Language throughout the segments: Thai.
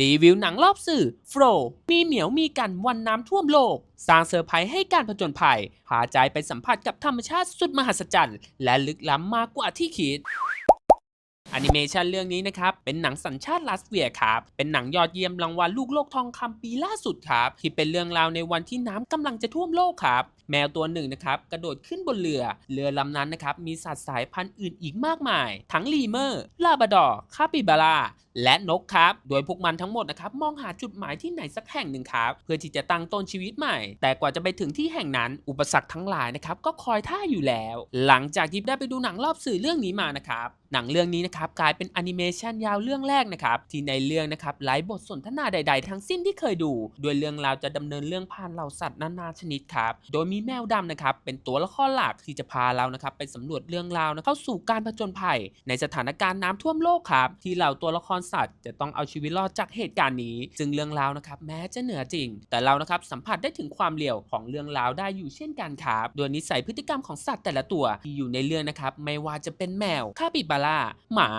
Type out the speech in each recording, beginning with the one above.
รีวิวหนังรอบสื่อโฟร์มีเหมียวมีกันวันน้ำท่วมโลก สร้างเซอร์ไพรส์ให้การผจญภัย พาใจไปสัมผัสกับธรรมชาติสุดมหัศจรรย์และลึกล้ำมากกว่าที่คิดแอนิเมชันเรื่องนี้นะครับ เป็นหนังสัญชาติรัสเซียครับ เป็นหนังยอดเยี่ยมรางวัลลูกโลกทองคำปีล่าสุดครับ ที่เป็นเรื่องราวในวันที่น้ำกำลังจะท่วมโลกครับ แมวตัวหนึ่งนะครับกระโดดขึ้นบนเรือ เรือลำนั้นนะครับมีสัตว์สายพันธุ์อื่นอีกมากมาย ทั้งลีเมอร์ ลาบาดอร์คาปิบาร่าและนกครับ โดยพวกมันทั้งหมดนะครับมองหาจุดหมายที่ไหนสักแห่งหนึ่งครับ เพื่อที่จะตั้งต้นชีวิตใหม่ แต่กว่าจะไปถึงที่แห่งนั้น อุปสรรคทั้งหลายนะครับก็คอยท่าอยู่แล้ว หลังจากที่ได้ไปดูหนังรอบสื่อเรื่องนี้มานะครับหนังเรื่องนี้นะครับกลายเป็นแอนิเมชันยาวเรื่องแรกนะครับที่ในเรื่องนะครับไร้บทสนทนาใด ๆ ทั้งสิ้นที่เคยดู โดยเรื่องราวจะดำเนินเรื่องผ่านเหล่าสัตว์นานาชนิดครับ โดยมีแมวดำนะครับเป็นตัวละครหลักที่จะพาเรานะครับไปสำรวจเรื่องราวนะเข้าสู่การผจญภัย ในสถานการณ์น้ำท่วมโลกครับที่เหล่าตัวละครสัตว์ จะต้องเอาชีวิตรอดจากเหตุการณ์นี้ซึ่งเรื่องราวนะครับแม้จะเหนือจริง แต่เรานะครับสัมผัสได้ถึงความเลียวของเรื่องราวได้อยู่เช่นกันครับโดยนิสัยพฤติกรรมของสัตว์แต่ละตัวที่อยู่ในเรื่องนะครับไม่ว่าจะเป็นแมวคาปิบาร่าหมา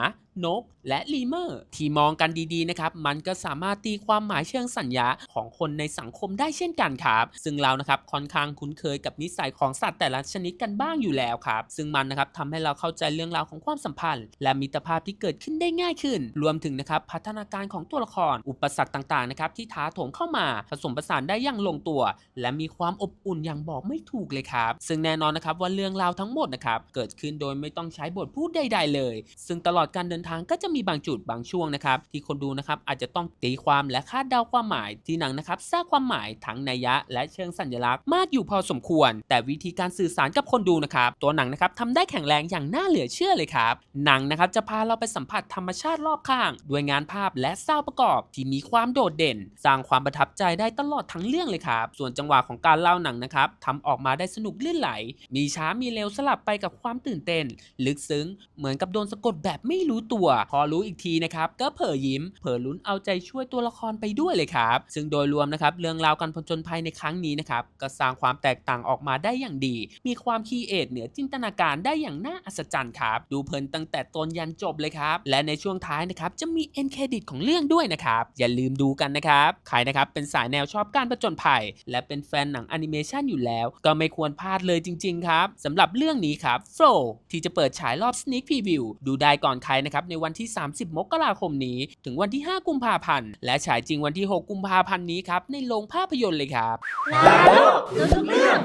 นก และลีเมอร์ ที่มองกันดีๆนะครับมันก็สามารถตีความหมายเชิงสัญญาของคนในสังคมได้เช่นกันครับซึ่งเรานะครับค่อนข้างคุ้นเคยกับนิสัยของสัตว์แต่ละชนิดกันบ้างอยู่แล้วครับ ซึ่งมันนะครับทำให้เราเข้าใจเรื่องราวของความสัมพันธ์ และมิตรภาพที่เกิดขึ้นได้ง่ายขึ้น รวมถึงนะครับพัฒนาการของตัวละคร อุปสรรคต่างๆนะครับที่ท้าโถมเข้ามาผสมผสานได้อย่างลงตัว และมีความอบอุ่นอย่างบอกไม่ถูกเลยครับ ซึ่งแน่นอนนะครับว่าเรื่องราวทั้งหมดนะครับเกิดขึ้นโดยไม่ต้องใช้บทพูดใด ๆ เลย ซึ่งตลอดการเดินทางก็จะมีบางจุดบางช่วงนะครับที่คนดูนะครับอาจจะต้องตีความและคาดเดาความหมายที่หนังนะครับสร้างความหมายทั้งนัยยะ และเชิงสัญลักษณ์มากอยู่พอสมควร แต่วิธีการสื่อสารกับคนดูนะครับตัวหนังนะครับทำได้แข็งแรงอย่างน่าเหลือเชื่อเลยครับหนังนะครับจะพาเราไปสัมผัสธรรมชาติรอบข้าง ด้วยงานภาพและซาวด์ประกอบที่มีความโดดเด่น สร้างความประทับใจได้ตลอดทั้งเรื่องเลยครับส่วนจังหวะของการเล่าหนังนะครับทำออกมาได้สนุกลื่นไหล มีช้ามีเร็วสลับไปกับความตื่นเต้น ลึกซึ้ง เหมือนกับโดนสะกดแบบไม่รู้ตัวพอรู้อีกทีนะครับก็เผยยิ้ม เผยลุ้นเอาใจช่วยตัวละครไปด้วยเลยครับ ซึ่งโดยรวมนะครับเรื่องราวการผจญภัยในครั้งนี้นะครับก็สร้างความแตกต่างออกมาได้อย่างดี มีความคีเอทเหนือจินตนาการได้อย่างน่าอัศจรรย์ครับ ดูเพลินตั้งแต่ต้นยันจบเลยครับ และในช่วงท้ายนะครับจะมีเอ็นเครดิตของเรื่องด้วยนะครับ อย่าลืมดูกันนะครับ ใครนะครับเป็นสายแนวชอบการผจญภัย และเป็นแฟนหนังแอนิเมชันอยู่แล้ว ก็ไม่ควรพลาดเลยจริง ๆ ครับสำหรับเรื่องนี้ครับ Flow ที่จะเปิดฉายรอบ Sneak Preview ดูได้ก่อนใครนะครับในวันที่ 30 มกราคมนี้ ถึงวันที่ 5 กุมภาพันธ์ และฉายจริงวันที่ 6 กุมภาพันธ์นี้ครับ ในโรงภาพยนตร์เลยครับแล้วรู้ทุกเรื่อง